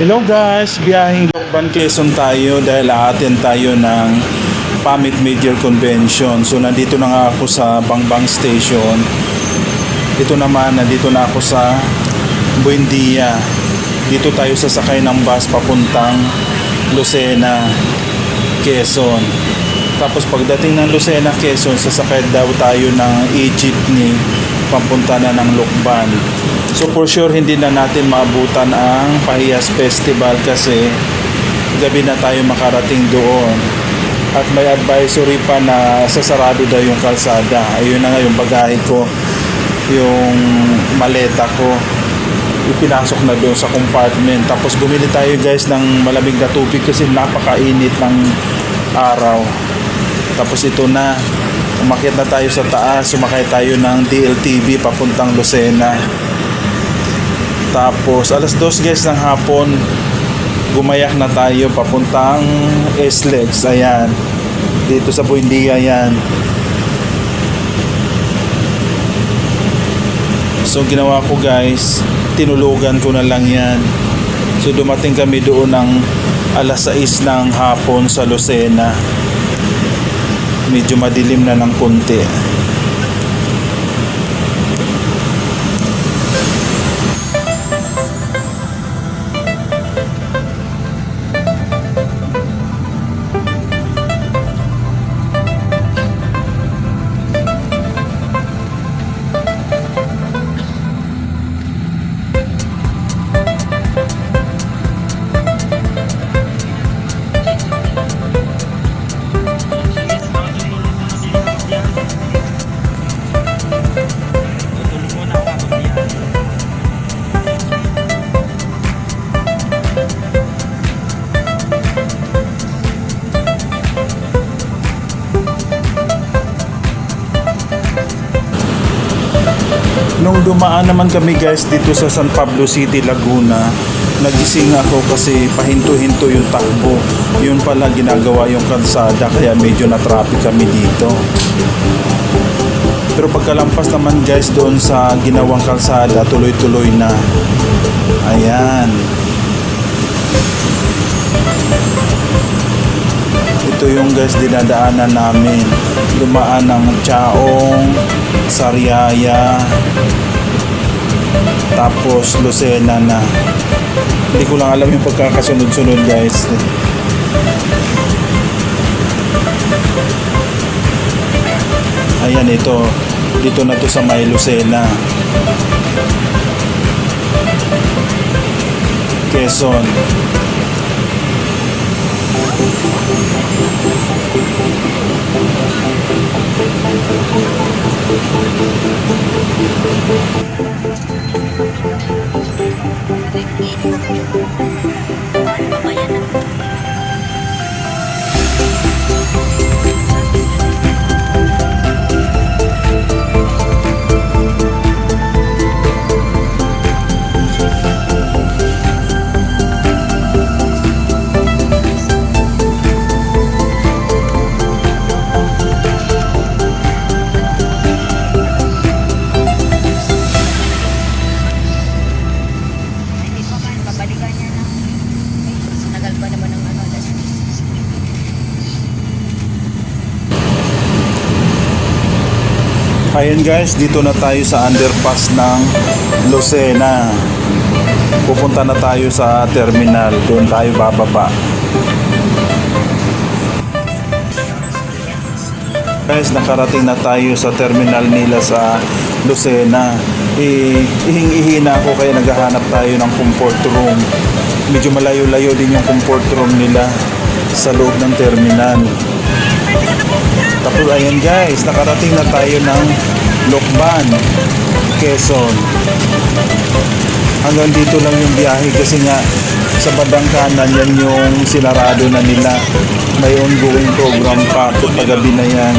Hello guys, biyaheng Lokban Quezon tayo dahil aaten tayo ng Pamit Major Convention. So nandito na nga ako sa Bangbang Station. Ito naman, nandito na ako sa Buendia. Dito tayo sasakay ng bus papuntang Lucena, Quezon. Tapos pagdating ng Lucena, Quezon, sasakay daw tayo ng e-jeepney papunta na ng Lokban. So for sure hindi na natin maabutan ang Pahiyas Festival kasi gabi na tayo makarating doon. At may advisory pa na sasarado daw yung kalsada. Ayun na nga yung bagahe ko, yung maleta ko. Ipinasok na doon sa compartment. Tapos bumili tayo guys ng malamig na tubig kasi napakainit ng araw. Tapos ito na, umakyat na tayo sa taas, sumakay tayo ng DLTV papuntang Lucena. Tapos alas dos guys ng hapon, gumayak na tayo papuntang SLEX. Ayan. Dito sa Buendia yan. So ginawa ko guys, tinulugan ko na lang yan. So dumating kami doon ng alas 6 ng hapon sa Lucena. Medyo madilim na ng konti. Nung dumaan naman kami guys dito sa San Pablo City, Laguna, nagising ako kasi pahinto-hinto yung takbo. Yun pala ginagawa yung kalsada kaya medyo na-traffic kami dito. Pero pagkalampas naman guys doon sa ginawang kalsada, tuloy-tuloy na. Ayan. Ito yung guys dinadaanan namin. Dumaan ng Chaong, Sariaya, tapos Lucena na. Hindi ko lang alam yung pagkakasunod-sunod guys. Ayan ito. Dito na to sa May Lucena. Quezon. Ayan guys, dito na tayo sa underpass ng Lucena. Pupunta na tayo sa terminal. Doon tayo bababa. Guys, nakarating na tayo sa terminal nila sa Lucena. I- ihing-ihi na ako kaya naghahanap tayo ng comfort room. Medyo malayo-layo din yung comfort room nila sa loob ng terminal. Tapos ayan guys, nakarating na tayo ng Lokban, Quezon. Hanggang dito lang yung biyahe kasi nga sa bandang kanan yan yung sinarado na nila. May ongoing program pa at pagabi na yan.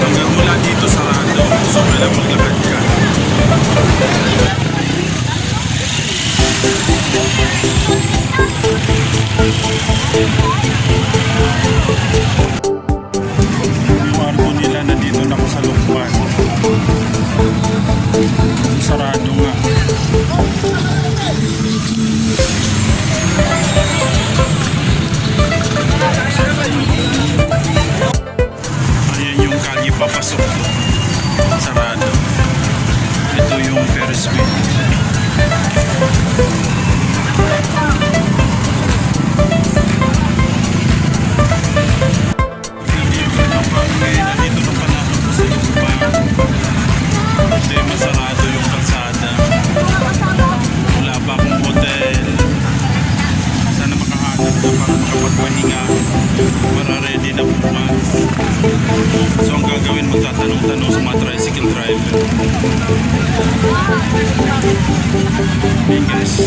Hanggang mula dito sa Rado, so kailangan maglakad ka. Magtatanong-tanong sa mga tricycle driver because